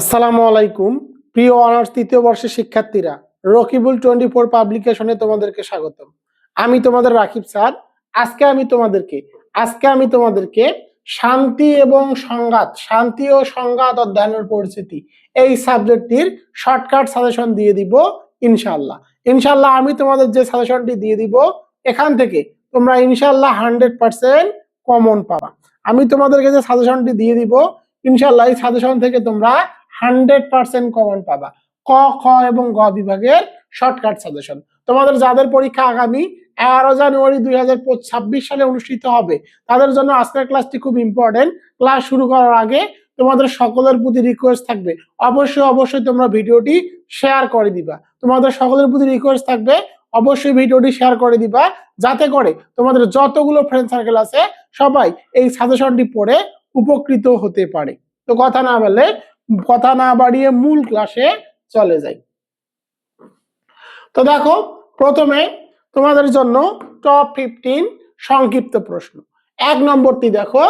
আসসালামু আলাইকুম। প্রিয় অনার্স তৃতীয় বর্ষের শিক্ষার্থীরা, রকিবুল টোয়েন্টি ফোর পাবলিকেশনে তোমাদেরকে স্বাগতম। আমি তোমাদের রাকিব স্যার। আজকে আমি তোমাদেরকে, আজকে আমি তোমাদেরকে শান্তি এবং সংঘাত, শান্তি ও সংঘাত অধ্যয়নের পরিস্থিতি এই সাবজেক্টটির শর্টকাট সাজেশন দিয়ে দিব ইনশাল্লাহ ইনশাল্লাহ আমি তোমাদের যে সাজেশনটি দিয়ে দিব, এখান থেকে তোমরা ইনশাল্লাহ হান্ড্রেড পার্সেন্ট কমন পাবা। আমি তোমাদেরকে যে সাজেশনটি দিয়ে দিব ইনশাল্লাহ এই সাজেশন থেকে তোমরা হান্ড্রেড পার্সেন্ট কমন পাবা। ক, খ এবং গ বিভাগের শর্টকাট সাজেশন তোমাদের যাদের পরীক্ষা আগামী এগারো জানুয়ারি দুই হাজার ছাব্বিশ সালে অনুষ্ঠিত হবে, তাদের জন্য আজকের ক্লাসটি খুব ইম্পর্টেন্ট ক্লাস শুরু করার আগে তোমাদের সকলের প্রতি রিকোয়েস্ট থাকবে। অবশ্যই অবশ্যই তোমরা ভিডিওটি শেয়ার করে দিবা। তোমাদের সকলের প্রতি রিকোয়েস্ট থাকবে, অবশ্যই ভিডিওটি শেয়ার করে দিবা। যাতে করে তোমাদের যতগুলো ফ্রেন্ড সার্কেল আছে, সবাই এই সাজেশনটি পড়ে উপকৃত হতে পারে। তো কথা না বলে কথা না বাড়িয়ে মূল ক্লাসে চলে যাই। তো দেখো, প্রথমে তোমাদের জন্য টপ ফিফটিন সংক্ষিপ্ত প্রশ্ন। এক নম্বরটি দেখো,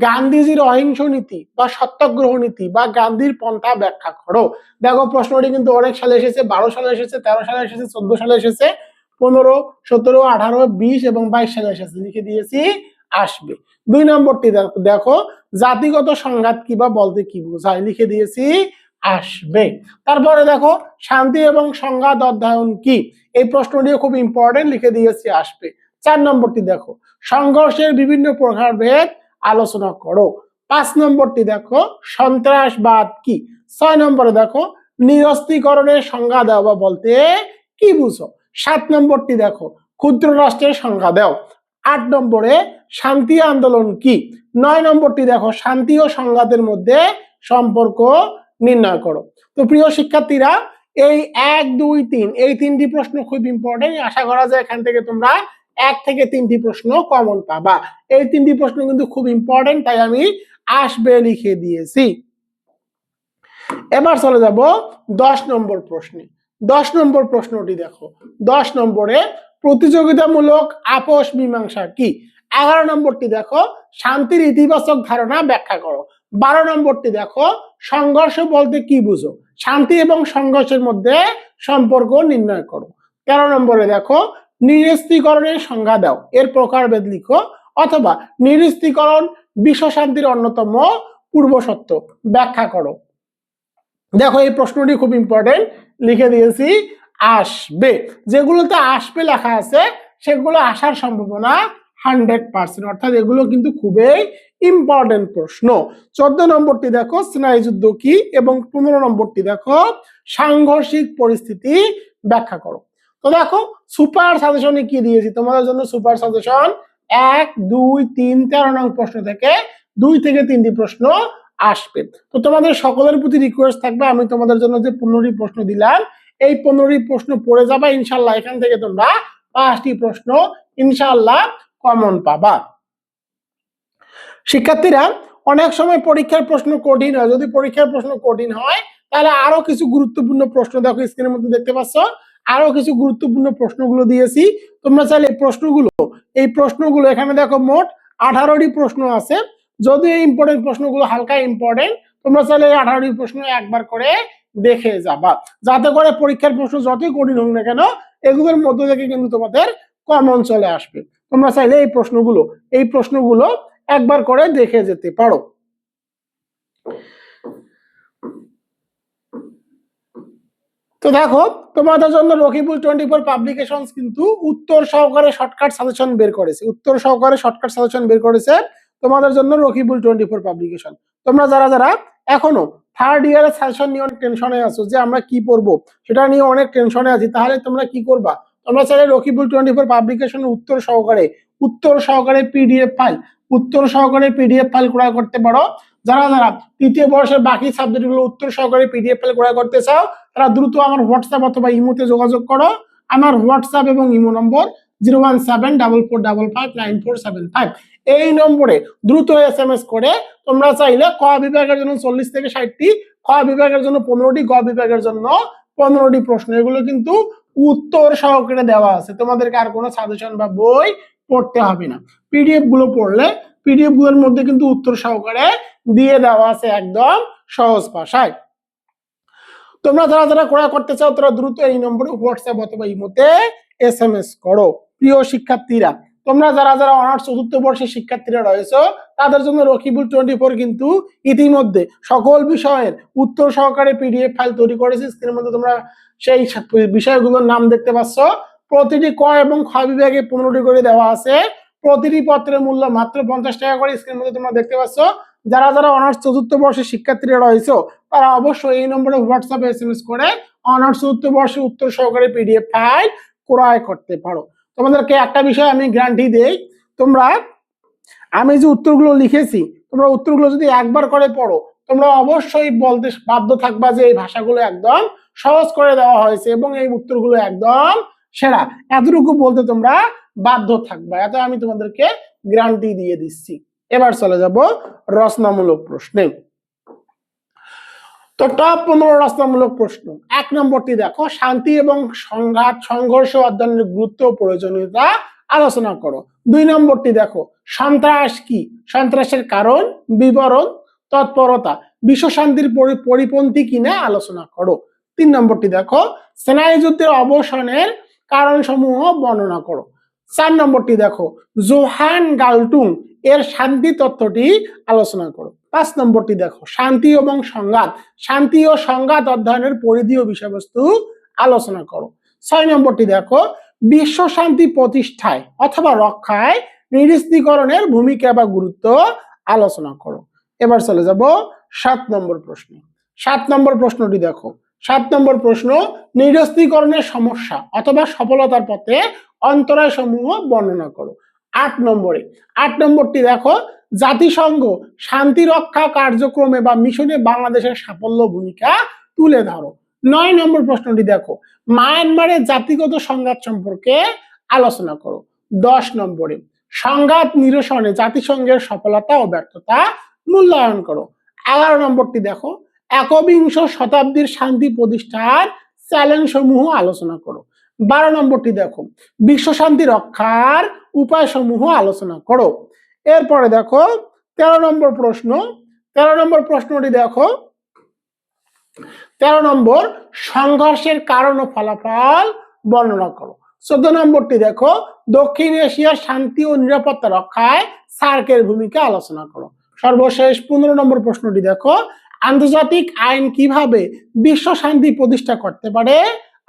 গান্ধীজির অহিংস নীতি বা সত্যাগ্রহ নীতি বা গান্ধীর পন্থা ব্যাখ্যা করো। দেখো, প্রশ্নটি কিন্তু অনেক সালে এসেছে, বারো সালে এসেছে, তেরো সালে এসেছে, চোদ্দ সালে এসেছে, পনেরো, সতেরো, আঠারো, বিশ এবং বাইশ সালে এসেছে, লিখে দিয়েছি, আসবে। দুই নম্বরটি দেখো- জাতিগত সংঘাত কি বা বলতে কি বোঝায়? লিখে দিয়েছি, আসবে। তারপরে দেখো, শান্তি এবং সংঘাত অধ্যয়ন কি? এই প্রশ্নটিও খুব ইম্পর্টেন্ট লিখে দিয়েছি, আসবে। চার নম্বরটি দেখো, সংঘর্ষের বিভিন্ন প্রকারভেদ আলোচনা করো। পাঁচ নম্বরটি দেখো, সন্ত্রাসবাদ কি? ছয় নম্বরে দেখো, নিরস্ত্রীকরণের সংজ্ঞা দাও বা বলতে কি বুঝো? সাত নম্বরটি দেখো, ক্ষুদ্র রাষ্ট্রের সংজ্ঞা দাও। আট নম্বরে শান্তি আন্দোলন কি? নয় নম্বরটি দেখো, শান্তি ও সংঘাতের মধ্যে সম্পর্ক নির্ণয় করো। তো প্রিয় শিক্ষার্থীরা, এই এক, দুই, তিন, এই তিনটি প্রশ্ন খুব ইম্পর্টেন্ট আশা করা যায় এখান থেকে তোমরা এক থেকে তিনটি প্রশ্ন কমন পাবা। এই তিনটি প্রশ্ন কিন্তু খুব ইম্পর্টেন্ট তাই আমি আসবে লিখে দিয়েছি। এবার চলে যাব দশ নম্বর প্রশ্নে। দশ নম্বর প্রশ্নটি দেখো, দশ নম্বরে প্রতিযোগিতামূলক আপোষ মীমাংসা কি? এগারো নম্বরটি দেখো, শান্তির ইতিবাচক ধারণা ব্যাখ্যা করো। বারো নম্বরটি দেখো, সংঘর্ষ বলতে কি বুঝো? শান্তি এবং সংঘর্ষের মধ্যে সম্পর্ক নির্ণয় করো। তেরো নম্বরে দেখো, নিরস্ত্রীকরণের সংজ্ঞা দাও। এর প্রকারভেদ লিখো। অথবা, নিরস্ত্রীকরণ বিশ্ব শান্তির অন্যতম পূর্বসত্য ব্যাখ্যা করো। দেখো, এই প্রশ্নটি খুব ইম্পর্টেন্ট লিখে দিয়েছি। আসবে। যেগুলোতে আসবে লেখা আছে, সেগুলো আসার সম্ভাবনা হান্ড্রেড পার্সেন্ট অর্থাৎ এগুলো কিন্তু খুবই ইম্পর্টেন্ট প্রশ্ন। চোদ্দ নম্বরটি দেখো, স্নায়ুযুদ্ধ কি? এবং পনেরো নম্বরটি দেখো, সাংঘর্ষিক পরিস্থিতি ব্যাখ্যা করো। তো দেখো সুপার সাজেশনে কি দিয়েছি? তোমাদের জন্য সুপার সাজেশন এক, দুই, তিন, তেরো নং প্রশ্ন থেকে দুই থেকে তিনটি প্রশ্ন আসবে। তো তোমাদের সকলের প্রতি রিকোয়েস্ট থাকবে, আমি তোমাদের জন্য যে পনেরোটি প্রশ্ন দিলাম এই পনেরোটি প্রশ্ন পড়ে যাবা, ইনশাল্লাহ এখান থেকে তোমরা পাঁচটি প্রশ্ন ইনশাল্লাহ কমন পাবা। শিক্ষার্থীরা, অনেক সময় পরীক্ষার প্রশ্ন কঠিন হয়। যদি পরীক্ষার প্রশ্ন কঠিন হয়, তাহলে আরও কিছু গুরুত্বপূর্ণ প্রশ্ন দেখো স্ক্রিনের মধ্যে দেখতে পাচ্ছ। আরও কিছু গুরুত্বপূর্ণ প্রশ্নগুলো দিয়েছি। তোমরা চাইলে এই প্রশ্নগুলো এই প্রশ্নগুলো এখানে দেখো মোট আঠারোটি প্রশ্ন আছে। যদি এই ইম্পর্টেন্ট প্রশ্নগুলো হালকা ইম্পর্টেন্ট তোমরা চাইলে এই আঠারোটি প্রশ্ন একবার করে দেখে যাবা যাতে করে পরীক্ষার প্রশ্ন যতই কঠিন হোক না কেন, এগুলোর মধ্য থেকে কিন্তু তোমাদের কমন চলে আসবে। তোমরা চাইলে এই প্রশ্নগুলো এই প্রশ্নগুলো একবার করে দেখে যেতে পারো। তো দেখো, তোমাদের জন্য রকিবুল টোয়েন্টি ফোর পাবলিকেশন কিন্তু উত্তর সহকারে শর্টকাট সাজেশন বের করেছে। উত্তর সহকারে শর্টকাট সাজেশন বের করেছে তোমাদের জন্য রকিবুল টোয়েন্টি ফোর পাবলিকেশন তোমরা যারা যারা এখনও থার্ড ইয়ারের সেশন নিয়ে অনেক টেনশনে আছো যে আমরা কি পড়ব? সেটা নিয়ে অনেক টেনশনে আছি। তাহলে তোমরা কি করবা? তোমরা চাইলে রকিবুল টোয়েন্টি ফোর পাবলিকেশন উত্তর সহকারে উত্তর সহকারে পিডিএফ ফাইল উত্তর সহকারে পিডিএফ ফাইল ক্রয় করতে পারো। যারা যারা তৃতীয় বর্ষের বাকি সাবজেক্টগুলো উত্তর সহকারে পিডিএফ ফাইল ক্রয় করতে চাও, তারা দ্রুত আমার হোয়াটসঅ্যাপ অথবা ইমোতে যোগাযোগ করো। আমার হোয়াটসঅ্যাপ এবং ইমো নম্বর zero one seven double four double five nine four seven five এই নম্বরে দ্রুত এস এম এস করে তোমরা চাইলে ক বিভাগের জন্য চল্লিশ থেকে ষাটটি, খ বিভাগের জন্য পনেরোটি, গ বিভাগের জন্য পনেরোটি প্রশ্ন। এগুলো কিন্তু উত্তর সহকারে দেওয়া আছে। তোমাদেরকে আর কোনো সাজেশন বা বই পড়তে হবে না। পিডিএফগুলো পড়লে পিডিএফগুলোর মধ্যে কিন্তু উত্তর সহকারে দিয়ে দেওয়া আছে একদম সহজ ভাষায়। তোমরা যারা যারা ক্রয় করতে চাও, তারা দ্রুত এই নম্বরে হোয়াটসঅ্যাপ অথবা ইমোতে এস এম এস করো। প্রিয় শিক্ষার্থীরা, তোমরা যারা যারা অনার্স চতুর্থ বর্ষের শিক্ষার্থীরা রয়েছে, তাদের জন্য রকিবুল টোয়েন্টি ফোর কিন্তু ইতিমধ্যে সকল বিষয়ের উত্তর সহকারে পিডিএফ ফাইল তৈরি করেছে। স্ক্রিনের মধ্যে তোমরা সেই বিষয়গুলোর নাম দেখতে পাচ্ছ। প্রতিটি ক এবং খ বিভাগে পনেরোটি করে দেওয়া আছে। প্রতিটি পত্রের মূল্য মাত্র পঞ্চাশ টাকা করে স্ক্রিনের মধ্যে তোমরা দেখতে পাচ্ছ। যারা যারা অনার্স চতুর্থ বর্ষের শিক্ষার্থীরা রয়েছে, তারা অবশ্যই এই নম্বরে হোয়াটসঅ্যাপে এস করে অনার্স চতুর্থ বর্ষের উত্তর সহকারে পিডিএফ ফাইল ক্রয় করতে পারো। তোমাদেরকে একটা বিষয় আমি গ্যারান্টি দেই, তোমরা, আমি যে উত্তরগুলো লিখেছি, তোমরা উত্তরগুলো যদি একবার করে পড়ো, তোমরা অবশ্যই বলতে বাধ্য থাকবা যে এই ভাষাগুলো একদম সহজ করে দেওয়া হয়েছে এবং এই উত্তরগুলো একদম সেরা। এতটুকু বলতে তোমরা বাধ্য থাকবা। এত আমি তোমাদেরকে গ্যারান্টি দিয়ে দিচ্ছি। এবার চলে যাব রচনামূলক প্রশ্নে। তো টপ পনেরো রচনামূলক প্রশ্ন। এক নম্বরটি দেখো, শান্তি এবং সংঘাত, সংঘর্ষ অধ্যয়নের গুরুত্ব ও প্রয়োজনীয়তা আলোচনা করো। দুই নম্বরটি দেখো, সন্ত্রাস কি? সন্ত্রাসের কারণ, বিবরণ, তৎপরতা, বিশ্ব শান্তির পরি- পরিপন্থী কিনা আলোচনা করো। তিন নম্বরটি দেখো, সেনাই যুদ্ধের অবসানের কারণ সমূহ বর্ণনা করো। চার নম্বরটি দেখো, জোহান গালটুং এর শান্তি তত্ত্বটি আলোচনা করো। পাঁচ নম্বরটি দেখো, শান্তি এবং সংঘাত। শান্তি ও সংঘাত অধ্যয়নের পরিধি ও বিষয়বস্তু আলোচনা করো। ছয় নম্বরটি দেখো, বিশ্ব শান্তি প্রতিষ্ঠায় অথবা রক্ষায় নিরস্ত্রীকরণের ভূমিকা বা গুরুত্ব আলোচনা করো। এবার চলে যাব সাত নম্বর প্রশ্ন। সাত নম্বর প্রশ্নটি দেখো, সাত নম্বর প্রশ্ন, নিরস্ত্রীকরণের সমস্যা অথবা সফলতার পথে অন্তরায় সমূহ বর্ণনা করো। আট নম্বরে, আট নম্বরটি দেখো জাতিসংঘ শান্তি রক্ষা কার্যক্রমে বা মিশনে বাংলাদেশের সাফল্য ভূমিকা তুলে ধরো। নয় নম্বর প্রশ্নটি দেখো। মায়ানমারের জাতিগত সংঘাত সম্পর্কে আলোচনা করো। দশ নম্বরে, সংঘাত নিরসনে জাতিসংঘের সফলতা ও ব্যর্থতা মূল্যায়ন করো। এগারো নম্বরটি দেখো। একবিংশ শতাব্দীর শান্তি প্রতিষ্ঠার চ্যালেঞ্জ সমূহ আলোচনা করো। বারো নম্বরটি দেখো। বিশ্ব শান্তি রক্ষার উপায় সমূহ আলোচনা করো। এরপরে দেখো, তেরো নম্বর প্রশ্ন, তেরো নম্বর প্রশ্নটি দেখো। তেরো নম্বর, সংঘর্ষের কারণ ও ফলাফল বর্ণনা করো। চোদ্দ নম্বরটি দেখো, দক্ষিণ এশিয়ার শান্তি ও নিরাপত্তা রক্ষায় সার্কের ভূমিকা আলোচনা করো। সর্বশেষ পনেরো নম্বর প্রশ্নটি দেখো, আন্তর্জাতিক আইন কীভাবে বিশ্ব শান্তি প্রতিষ্ঠা করতে পারে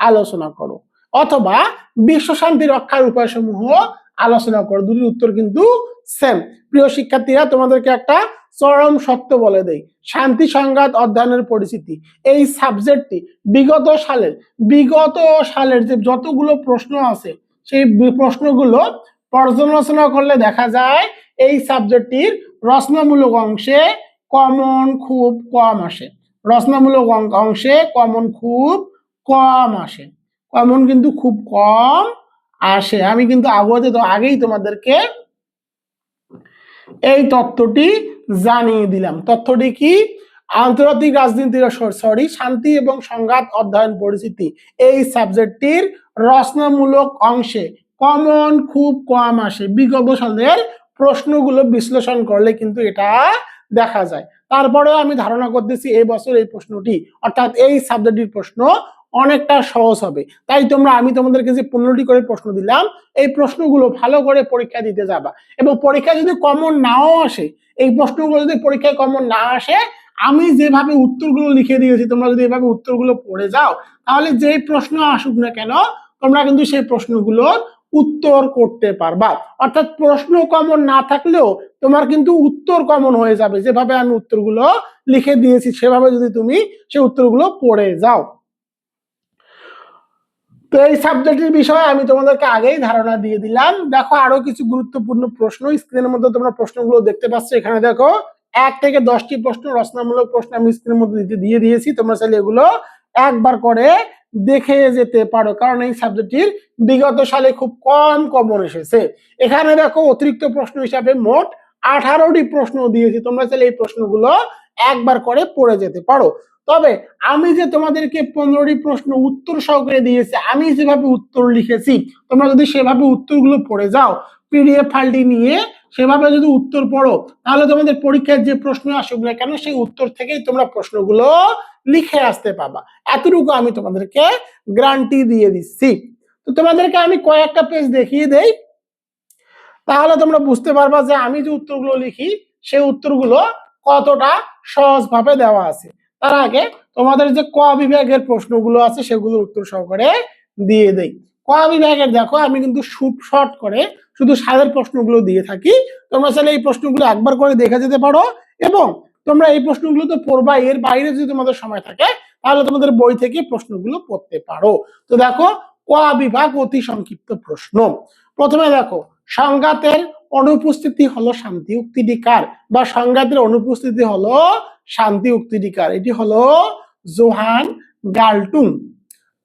আলোচনা করো। অথবা বিশ্ব শান্তি রক্ষার উপায়সমূহ আলোচনা করো। দুটির উত্তর কিন্তু সেম প্রিয় শিক্ষার্থীরা, তোমাদেরকে একটা চরম সত্য বলে দেই। শান্তি সংঘাত অধ্যয়নের পরিস্থিতি। এই সাবজেক্টটি বিগত সালের বিগত সালের যে যতগুলো প্রশ্ন আছে, সেই প্রশ্নগুলো পর্যালোচনা করলে দেখা যায় এই সাবজেক্টটির রচনামূলক অংশে কমন খুব কম আসে। রচনামূলক অংশে কমন খুব কম আসে। কমন কিন্তু খুব কম আসে। আমি কিন্তু আগতে তো আগেই তোমাদেরকে এই তথ্যটি জানিয়ে দিলাম। তথ্যটি কি? আন্তর্জাতিক রাজনীতির সরি শান্তি এবং সংঘাত অধ্যয়ন পরিস্থিতি। এই সাবজেক্টটির রচনামূলক অংশে কমন খুব কম আসে। বিগত সালের প্রশ্নগুলো বিশ্লেষণ করলে কিন্তু এটা দেখা যায়। তারপরেও আমি ধারণা করতেছি এই বছর এই প্রশ্নটি, অর্থাৎ এই সাবজেক্টটির প্রশ্ন অনেকটা সহজ হবে। তাই তোমরা, আমি তোমাদেরকে যে পনেরোটি করে প্রশ্ন দিলাম, এই প্রশ্নগুলো ভালো করে পরীক্ষা দিতে যাবা। এবং পরীক্ষা যদি কমন নাও আসে, এই প্রশ্নগুলো যদি পরীক্ষায় কমন না আসে, আমি যেভাবে উত্তরগুলো লিখে দিয়েছি, তোমরা যদি এভাবে উত্তরগুলো পড়ে যাও, তাহলে যেই প্রশ্ন আসুক না কেন, তোমরা কিন্তু সেই প্রশ্নগুলোর উত্তর করতে পারবা। অর্থাৎ প্রশ্ন কমন না থাকলেও তোমার কিন্তু উত্তর কমন হয়ে যাবে। যেভাবে আমি উত্তরগুলো লিখে দিয়েছি, সেভাবে যদি তুমি সেই উত্তরগুলো পড়ে যাও। তো এই সাবজেক্টের বিষয়ে আমি তোমাদেরকে আগেই ধারণা দিয়ে দিলাম। দেখো, আরও কিছু গুরুত্বপূর্ণ প্রশ্ন। স্ক্রিনের মধ্যে তোমরা প্রশ্নগুলো দেখতে পাচ্ছ। এখানে দেখো, এক থেকে দশটি প্রশ্ন, রচনামূলক প্রশ্ন আমি স্ক্রিনের মধ্যে দিতে- দিয়ে দিয়েছি। তোমরা চাইলে এগুলো একবার করে দেখে যেতে পারো, কারণ এই সাবজেক্টটির বিগত সালে খুব কম কমন এসেছে। এখানে দেখো, অতিরিক্ত প্রশ্ন হিসাবে মোট আঠারোটি প্রশ্ন দিয়েছি। তোমরা চাইলে এই প্রশ্নগুলো একবার করে পড়ে যেতে পারো। তবে আমি যে তোমাদেরকে পনেরোটি প্রশ্ন উত্তর সহকারে দিয়েছি, আমি যেভাবে উত্তর লিখেছি, তোমরা যদি সেভাবে উত্তরগুলো পড়ে যাও পিডিএফ ফাইলটি নিয়ে সেভাবে যদি উত্তর পড়ো, তাহলে তোমাদের পরীক্ষার যে প্রশ্ন আসবে না কেন, সেই উত্তর থেকেই তোমরা প্রশ্নগুলো লিখে আসতে পাবা। এতটুকু আমি তোমাদেরকে গ্যারান্টি দিয়ে দিচ্ছি। তো তোমাদেরকে আমি কয়েকটা পেজ দেখিয়ে দেই। তাহলে তোমরা বুঝতে পারবা যে আমি যে উত্তরগুলো লিখি, সেই উত্তরগুলো কতটা সহজভাবে দেওয়া আছে। তার আগে তোমাদের যে ক বিভাগের প্রশ্নগুলো আছে সেগুলোর উত্তর সহকারে দিয়ে দেই। ক বিভাগের দেখো, আমি কিন্তু শুট শর্ট করে শুধু সাদের প্রশ্নগুলো দিয়ে থাকি। তোমরা চাইলে এই প্রশ্নগুলো একবার করে দেখে যেতে পারো এবং তোমরা এই প্রশ্নগুলো তো পড়বা, এর বাইরে যদি তোমাদের সময় থাকে, তাহলে তোমাদের বই থেকে প্রশ্নগুলো পড়তে পারো। তো দেখো, ক বিভাগ অতি সংক্ষিপ্ত প্রশ্ন। প্রথমে দেখো সংঘাতের অনুপস্থিতি হলো শান্তি, উক্তিটি কার? বা সংঘাতের অনুপস্থিতি হলো শান্তি উক্তিটি কার এটি হলো জোহান গালটুং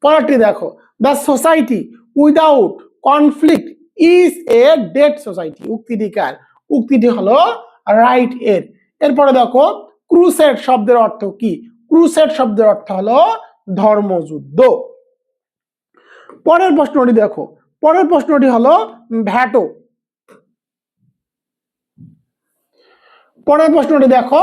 পরেরটি দেখো, the society without conflict is a dead society উক্তিটি কার উক্তিটি হলো রাইট এর। এরপরে দেখো ক্রুসেট শব্দের অর্থ কি? ক্রুসেট শব্দের অর্থ হলো ধর্মযুদ্ধ। পরের প্রশ্নটি দেখো, পরের প্রশ্নটি হলো ভ্যাটো। পরের প্রশ্নটি দেখো,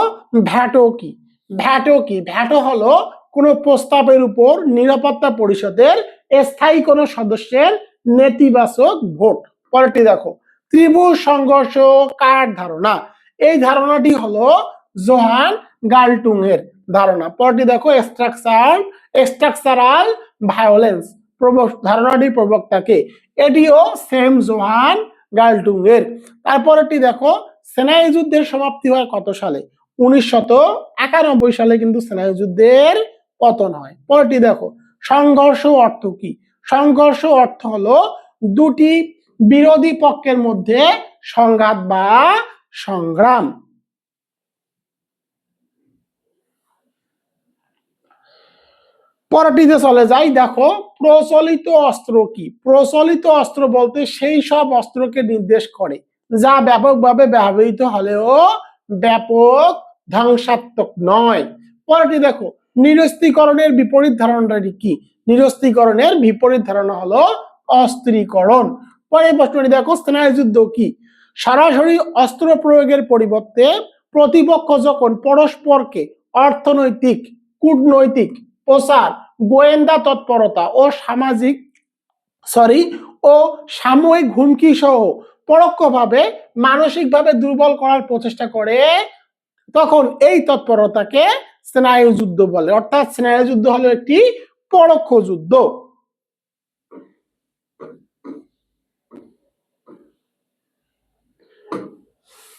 ভ্যাটো কি? ভ্যাটো কি? ভ্যাটো হলো কোনো প্রস্তাবের উপর নিরাপত্তা পরিষদের স্থায়ী কোনো সদস্যের নেতিবাচক ভোট। পরেরটি দেখো, ত্রিভুজ সংঘর্ষ কার ধারণা? এই ধারণাটি হলো জোহান গালটুং এর ধারণা। পরটি দেখো, স্ট্রাকচার, স্ট্রাকচারাল ভায়োলেন্স। ধারণাটি প্রবক্তাকে এটিও সেম জোহান গালটুং এর তারপরেরটি দেখো সেনাই যুদ্ধের সমাপ্তি হয় কত সালে? উনিশশত একানব্বই সালে কিন্তু সেনাই যুদ্ধের পতন হয়। পরেরটি দেখো, সংঘর্ষ অর্থ কি? সংঘর্ষ অর্থ হলো দুটি বিরোধী পক্ষের মধ্যে সংঘাত বা সংগ্রাম। পরটিতে চলে যাই, দেখো, প্রচলিত অস্ত্র কি? প্রচলিত অস্ত্র বলতে সেই সব অস্ত্রকে নির্দেশ করে। যা ব্যাপকভাবে ব্যবহৃত হলেও ব্যাপক ধ্বংসাত্মক নয়। পরটি দেখো, নিরস্ত্রীকরণের বিপরীত ধারণাটি কি? নিরস্ত্রীকরণের বিপরীত ধারণা হলো অস্ত্রীকরণ। পরে প্রশ্নটি দেখো স্নায়ুযুদ্ধ কি? সরাসরি অস্ত্র প্রয়োগের পরিবর্তে প্রতিপক্ষ যখন পরস্পরকে অর্থনৈতিক, কূটনৈতিক, প্রচার, গোয়েন্দা তৎপরতা ও সামাজিক সরি ও সাময়িক হুমকি সহ পরোক্ষভাবে, মানসিকভাবে দুর্বল করার প্রচেষ্টা করে, তখন এই তৎপরতাকে স্নায়ু যুদ্ধ বলে। অর্থাৎ স্নায়ু যুদ্ধ হলো একটি পরোক্ষ যুদ্ধ।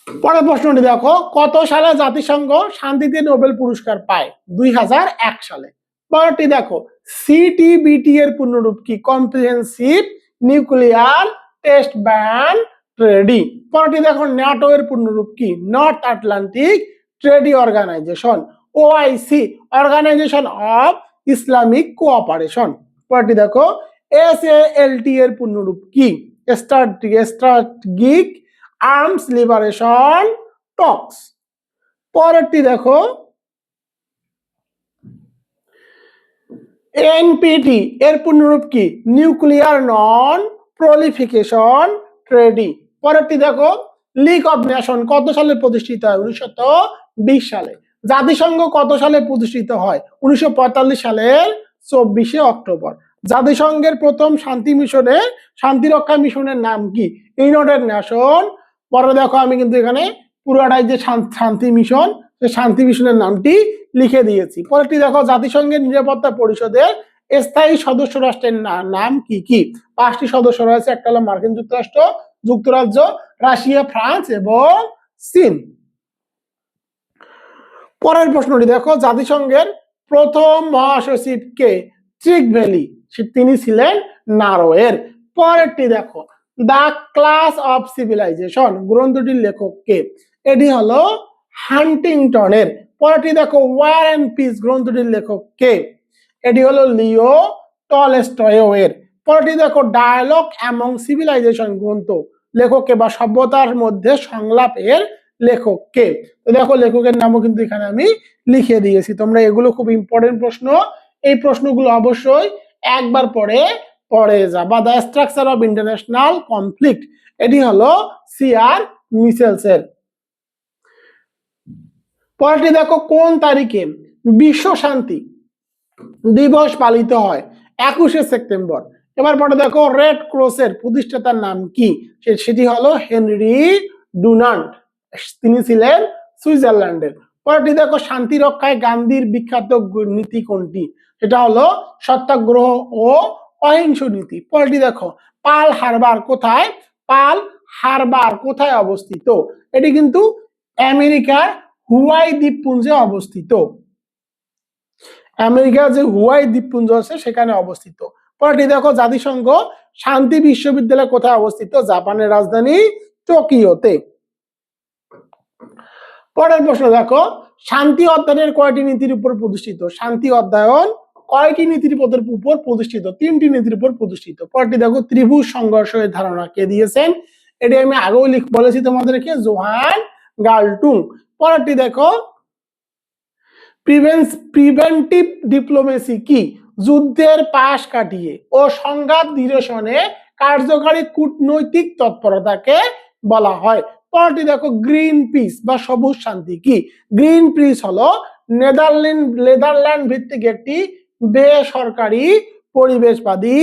পরের প্রশ্নটি দেখো, কত সালে জাতিসংঘ শান্তিতে নোবেল পুরস্কার পায়? দুই হাজার এক সালে। পরেরটি দেখো সিটিবিটি এর পূর্ণরূপ কি? Comprehensive nuclear test ban treaty পরেরটি দেখো ন্যাটো এর পূর্ণরূপ কি? North Atlantic treaty organisation OIC organisation of Islamic cooperation পরেরটি দেখো? এস টি এর পূর্ণরূপ কি? স্ট্রাটেগিক আর্মস লিবারেশন টক্স পরেরটি দেখো এনপিটি এর পূর্ণরূপ কি? নিউক্লিয়ার নন প্রলিফিকেশন ট্রেডি পরেরটি দেখো লিগ অফ নেশন কত সালে প্রতিষ্ঠিত হয়? উনিশশো বিশ সালে। জাতিসংঘ কত সালে প্রতিষ্ঠিত হয়? উনিশশো পঁয়তাল্লিশ সালের চব্বিশে অক্টোবর। জাতিসংঘের প্রথম শান্তি মিশনে শান্তিরক্ষা মিশনের নাম কি? ইউনাইটেড নেশন পরে দেখো আমি কিন্তু এখানে পুরোটাই যে শান্তি মিশন, সে শান্তি মিশনের নামটি লিখে দিয়েছি। পরেরটি দেখো, জাতিসংঘের নিরাপত্তা পরিষদের স্থায়ী সদস্য রাষ্ট্রের নাম কি কি? পাঁচটি সদস্য রয়েছে, একটা হলো মার্কিন যুক্তরাষ্ট্র যুক্তরাজ্য, রাশিয়া, ফ্রান্স এবং চীন। পরের প্রশ্নটি দেখো, জাতিসংঘের প্রথম মহাসচিব কে ট্রিক ভ্যালি তিনি ছিলেন নারোয়ের পরেরটি দেখো, দ্য ক্লাস অফ সিভিলাইজেশন, গ্রন্থটির লেখক কে এটি হলো হান্টিংটনের। পরেরটি দেখো, ওয়ার অ্যান্ড পিস গ্রন্থটির লেখক কে এটি হলো লিও টলস্টয়ের। পরেরটি দেখো, ডায়ালগ অ্যামং সিভিলাইজেশন গ্রন্থ। লেখককে বা সভ্যতার মধ্যে সংলাপের লেখককে। তো দেখো লেখকের নামও কিন্তু এখানে আমি লিখে দিয়েছি। তোমরা এগুলো খুব ইম্পর্টেন্ট প্রশ্ন। এই প্রশ্নগুলো অবশ্যই একবার পরে পড়ে যাবা। The structure of international conflict এটি হলো সিআর মিসেলসের পরেরটি দেখো, কোন তারিখে বিশ্ব শান্তি দিবস পালিত হয়? একুশে সেপ্টেম্বর। এবার পরে দেখো রেড ক্রসের প্রতিষ্ঠাতার নাম কি? সেটি হলো হেনরি ডুনান্ট। তিনি ছিলেন সুইজারল্যান্ডের। পরেরটি দেখো শান্তি রক্ষায় গান্ধীর বিখ্যাত নীতি কোনটি? সেটা হলো সত্যাগ্রহ ও অহিংস নীতি। পরেরটি দেখো পাল হারবার কোথায়? পাল হারবার কোথায় অবস্থিত? এটি কিন্তু আমেরিকার হুয়াই দ্বীপপুঞ্জে অবস্থিত। আমেরিকার যে হুয়াই দ্বীপপুঞ্জ আছে সেখানে অবস্থিত। পরেরটি দেখো, জাতিসংঘ শান্তি বিশ্ববিদ্যালয় কোথায় অবস্থিত? জাপানের রাজধানী টোকিওতে। পরের প্রশ্ন দেখো, শান্তি অধ্যয়নের কয়টি নীতির উপর প্রতিষ্ঠিত? শান্তি অধ্যয়ন কয়টি নীতির পদের উপর প্রতিষ্ঠিত? তিনটি নীতির উপর প্রতিষ্ঠিত। পরটি দেখো, ত্রিভুজ সংঘর্ষের ধারণা কে দিয়েছেন? এটি আমি আগেও লিখ বলেছি তোমাদেরকে, জোহান গালটুং। পরেরটি দেখো, প্রিভেন্স প্রিভেন্টিভ ডিপ্লোমেসি কি? যুদ্ধের পাশ কাটিয়ে ও সংঘাত নিরসনে কার্যকারী কূটনৈতিক তৎপরতাকে বলা হয়। পরটি দেখো গ্রিন পিস বা সবুজ শান্তি কি? গ্রিন পিস হলো নেদারল্যান্ড নেদারল্যান্ড ভিত্তিক একটি বেসরকারি পরিবেশবাদী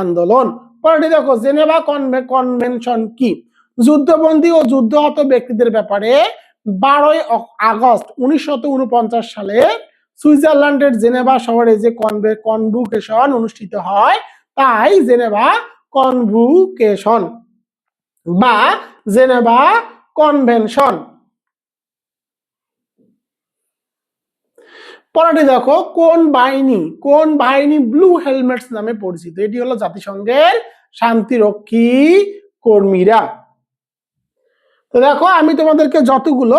আন্দোলন। পরটি দেখো জেনেভা কনভেনশন কি? যুদ্ধবন্দী ও যুদ্ধহত ব্যক্তিদের ব্যাপারে বারোই আগস্ট উনিশশো উনপঞ্চাশ সালে সুইজারল্যান্ডের জেনেভা শহরে যে কনভে কনভুকেশন অনুষ্ঠিত হয়, তাই জেনেভা কনভুকেশন বা জেনেভা কনভেনশন। পরেরটি দেখো, কোন বাহিনী কোন বাহিনী ব্লু হেলমেটস নামে পরিচিত? এটি হলো জাতিসংঘের শান্তিরক্ষী কর্মীরা। তো দেখো, আমি তোমাদেরকে যতগুলো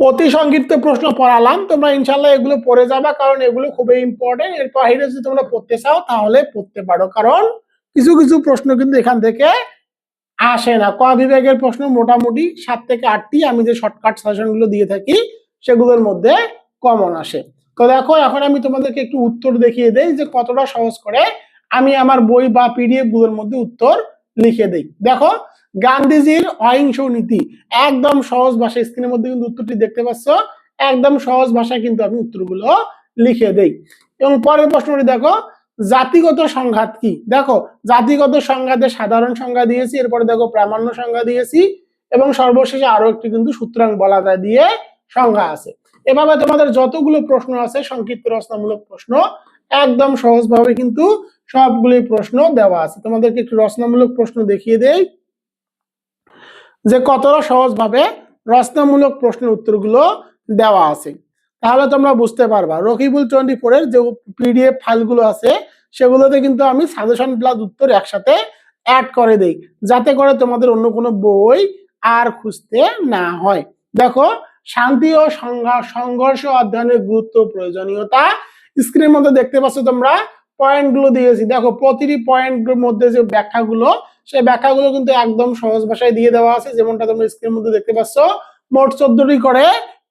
অতি সংক্ষিপ্ত প্রশ্ন পড়ালাম, তোমরা ইনশাল্লাহ এগুলো পড়ে যাবা, কারণ এগুলো খুবই ইম্পর্টেন্ট এর বাইরে যদি তোমরা পড়তে চাও, তাহলে পড়তে পারো, কারণ কিছু কিছু প্রশ্ন কিন্তু এখান থেকে আসে না। ক বিভাগের প্রশ্ন? মোটামুটি সাত থেকে আটটি। আমি যে শর্টকাট সাজেশনগুলো দিয়ে থাকি, সেগুলোর মধ্যে কমন আসে। তো দেখো, এখন আমি তোমাদেরকে একটু উত্তর দেখিয়ে দেই যে কতটা সহজ করে আমি আমার বই বা পিডিএফগুলোর মধ্যে উত্তর লিখে দেই। দেখো গান্ধীজির অহিংস নীতি। একদম সহজ ভাষায় স্ক্রিনের মধ্যে কিন্তু উত্তরটি দেখতে পাচ্ছ। একদম সহজ ভাষায় কিন্তু আমি উত্তরগুলো লিখে দেই। এবং পরের প্রশ্নটি দেখো, জাতিগত সংঘাত কি? দেখো, জাতিগত সংঘাতের সাধারণ সংজ্ঞা দিয়েছি, এরপরে দেখো প্রামাণ্য সংজ্ঞা দিয়েছি, এবং সর্বশেষে আরও একটি কিন্তু সুতরাং বলা যায় দিয়ে সংজ্ঞা আছে। এভাবে তোমাদের যতগুলো প্রশ্ন আছে, সংক্ষিপ্ত রচনামূলক প্রশ্ন, একদম সহজভাবে কিন্তু সবগুলি প্রশ্ন দেওয়া আছে। তোমাদেরকে একটু রচনামূলক প্রশ্ন দেখিয়ে দেই। যে কতটা সহজভাবে রচনামূলক প্রশ্নের উত্তরগুলো দেওয়া আছে। তাহলে তোমরা বুঝতে পারবা। রকিবুল টোয়েন্টি ফোর এর যে পিডিএফ ফাইলগুলো আছে, সেগুলোতে কিন্তু আমি সাজেশন প্লাস উত্তর একসাথে অ্যাড করে দেই, যাতে করে তোমাদের অন্য কোনো বই আর খুঁজতে না হয়। দেখো, শান্তি ও সংঘা- সংঘর্ষ অধ্যয়নের গুরুত্ব, প্রয়োজনীয়তা স্ক্রিনের মধ্যে দেখতে পাচ্ছ তোমরা পয়েন্টগুলো দিয়েছি। দেখো, প্রতিটি পয়েন্টের মধ্যে যে ব্যাখ্যাগুলো, সেই ব্যাখ্যাগুলো কিন্তু একদম সহজ ভাষায় দিয়ে দেওয়া আছে। যেমনটা তোমরা স্ক্রিনের মধ্যে দেখতে পাচ্ছ, মোট চোদ্দটি করে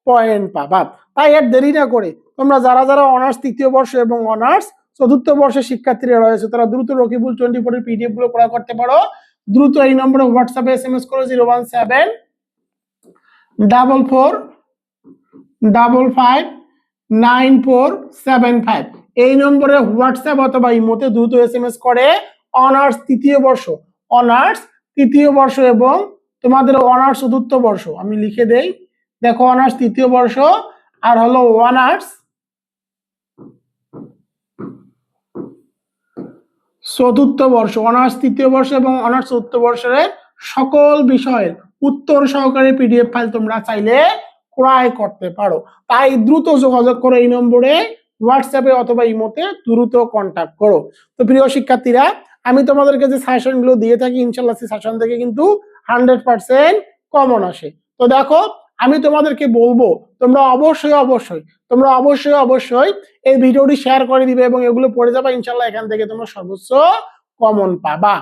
পয়েন্ট পাবা। তাই এর দেরি না করে তোমরা যারা যারা অনার্স তৃতীয় বর্ষ এবং অনার্স চতুর্থ বর্ষের শিক্ষার্থীরা রয়েছে, তারা দ্রুত রকিবুল টোয়েন্টি ফোর এর পিডিএফগুলো ক্রয় করতে পারো। দ্রুত এই নম্বরে হোয়াটসঅ্যাপে এস এম এস করো zero one seven double four double five nine four seven five এই নম্বরে হোয়াটসঅ্যাপ অথবা ইমোতে দ্রুত এস এম এস করে অনার্স তৃতীয় বর্ষ। অনার্স তৃতীয় বর্ষ এবং তোমাদের অনার্স চতুর্থ বর্ষ। আমি লিখে দেই। দেখো, অনার্স তৃতীয় বর্ষ আর হলো অনার্স চতুর্থ বর্ষ, অনার্স তৃতীয় বর্ষ এবং অনার্স চতুর্থ বর্ষের সকল বিষয়ের উত্তর সহকারে পিডিএফ ফাইল তোমরা চাইলে ক্রয় করতে পারো। তাই দ্রুত যোগাযোগ করো এই নম্বরে। হোয়াটসঅ্যাপে অথবা ইমোতে দ্রুত কন্ট্যাক্ট করো। তো প্রিয় শিক্ষার্থীরা, আমি তোমাদেরকে যে সাজেশনগুলো দিয়ে থাকি ইনশাল্লাহ সেই থেকে কিন্তু হান্ড্রেড পার্সেন্ট কমন আসে। তো দেখো, আমি তোমাদেরকে বলব, তোমরা অবশ্যই অবশ্যই, তোমরা অবশ্যই অবশ্যই এই ভিডিওটি শেয়ার করে দিবে এবং এগুলো পড়ে যাবে ইনশাল্লাহ এখান থেকে তোমরা সর্বোচ্চ কমন পাবা।